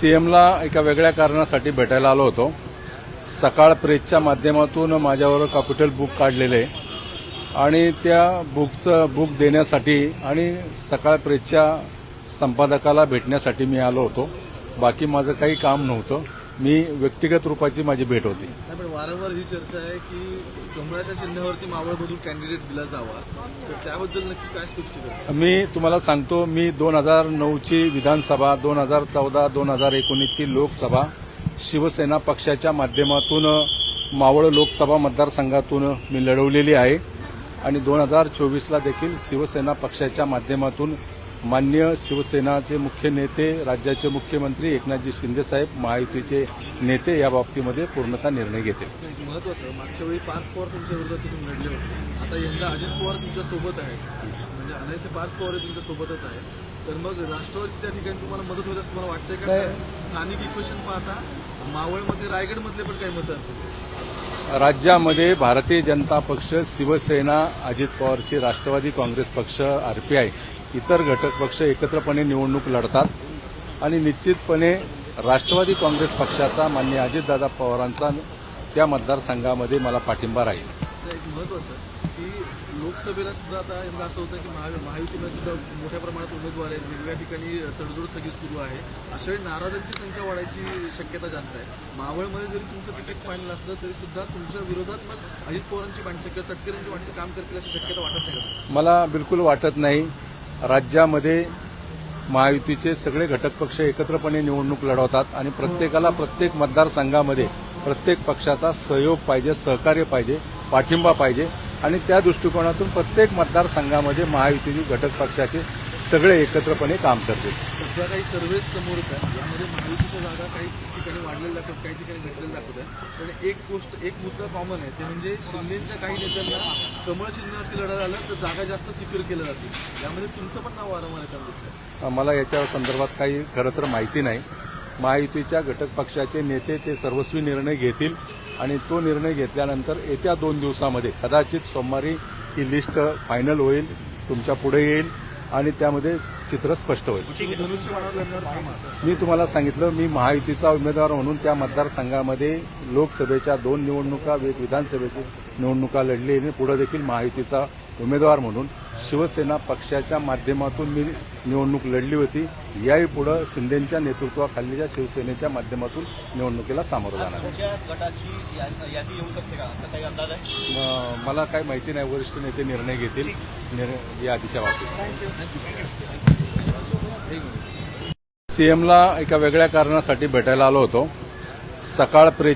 सीएमला एका वेगळ्या कारणासाठी भेटायला आलो होतो. सकाळ प्रेसच्या माध्यमातून माझ्यावर कॅपिटल बुक काढलेले आहे आणि त्या बुकचं बुक देण्यासाठी आणि सकाळ प्रेसच्या संपादकाला भेटण्यासाठी मी आलो होतो. बाकी माझं काही काम नव्हतं. मी व्यक्तिगत रूपाची माझी भेट होती. वारंवार ही चर्चा आहे की कमळाच्या चिन्हावरती मावळमधून कॅन्डिडेट दिला जावा. तर त्याबद्दल नक्की काय स्पष्ट करतो मी तुम्हाला सांगतो मी दोन हजार नऊची विधानसभा दोन हजार चौदा दोन हजार एकोणीसची लोकसभा शिवसेना पक्षाच्या माध्यमातून मावळ लोकसभा मतदारसंघातून मी लढवलेली आहे. आणि दोन हजार चोवीसला देखील शिवसेना पक्षाच्या माध्यमातून मान्य शिवसेनाचे मुख्य नेते राज्याचे मुख्यमंत्री एकनाथजी शिंदेसाहेब महायुतीचे नेते या बाबतीमध्ये पूर्णतः निर्णय एक महत्वाचं मागच्या वेळी पार्थ पवार तुमच्या विरोधात तिथून लढले होते. आता यंदा अजित पवार तुमच्यासोबत आहेत. म्हणजे अनायसे पार्थ पवार हे तुमच्या सोबतच आहे तर मग राष्ट्रवादीची त्या ठिकाणी तुम्हाला मदत होईल असं तुम्हाला वाटतंय का. स्थानिक इक्वेशन पाहता मावळमध्ये रायगडमधले पण काही मतं असेल. राज्यामध्ये भारतीय जनता पक्ष शिवसेना अजित पवारची राष्ट्रवादी काँग्रेस पक्ष आरपीआय इतर घटक पक्ष एकत्रपणे निवडणूक लढतात आणि निश्चितपणे राष्ट्रवादी काँग्रेस पक्षाचा मान्य अजितदादा पवारांचा त्या मतदारसंघामध्ये मला पाठिंबा राहील. एक महत्वाचं की लोकसभेला सुद्धा आता यंदा असं होतं की महा महायुतीमध्ये सुद्धा मोठ्या प्रमाणात उमेदवार आहेत. वेगवेगळ्या ठिकाणी तडजोड सगळी सुरू आहे. अशा वेळी नाराजांची संख्या वाढायची शक्यता जास्त आहे. मावळमध्ये जरी तुमचं तिकीट फायनल असलं तरी सुद्धा तुमच्या विरोधात मग अजित पवारांची माणसं किंवा तटकरेंची माणसं काम करतील अशी शक्यता वाटत नाही मला बिलकुल वाटत नाही. राज्यामध्ये महायुतीचे सगळे घटक पक्ष एकत्रपणे निवडणूक लढवतात आणि प्रत्येकाला प्रत्येक मतदारसंघामध्ये प्रत्येक पक्षाचा सहयोग पाहिजे सहकार्य पाहिजे पाठिंबा पाहिजे. आणि त्या दृष्टिकोनातून प्रत्येक मतदारसंघामध्ये महायुतीचे घटक पक्षाचे सगळे एकत्रपणे काम करतील. सध्या काही सर्वेच समोर जास्त जागा काही ठिकाणी वाढलेल्या दाखवत काही ठिकाणी घटलेल्या दाखवत आहे. पण एक गोष्ट एक मुद्दा कॉमन आहे ते म्हणजे शिंदेच्या काही नेत्यांना कमळ शिंदेवरती लढा झालं तर जागा जास्त सिक्युअर केल्या जातील. यामध्ये तुमचं पण नाव वारंवार येताना दिसतं मला याच्या संदर्भात काही खरं तर माहिती नाही. महायुतीच्या घटक पक्षाचे नेते ते सर्वस्वी निर्णय घेतील आणि तो निर्णय घेतल्यानंतर येत्या दोन दिवसामध्ये कदाचित सोमवारी ही लिस्ट फायनल होईल तुमच्यापुढे येईल आणि त्यामध्ये चित्र स्पष्ट होईल. मी तुम्हाला सांगितलं मी महायुतीचा उमेदवार म्हणून त्या मतदारसंघामध्ये लोकसभेच्या दोन निवडणुका विधानसभेची निवडणुका लढली. आणि पुढे देखील महायुतीचा उमेदवार म्हणून शिवसेना पक्षाच्या माध्यमातून मी निवडणूक लढली होती. याही पुढे शिंदेच्या नेतृत्वाखालीच्या शिवसेनेच्या माध्यमातून निवडणुकीला सामोरं जाणार मला काही माहिती नाही. वरिष्ठ नेते निर्णय घेतील यादीच्या बाबतीत. सीएमला एका वेगळ्या कारणासाठी भेटायला आलो होतो. सकाळ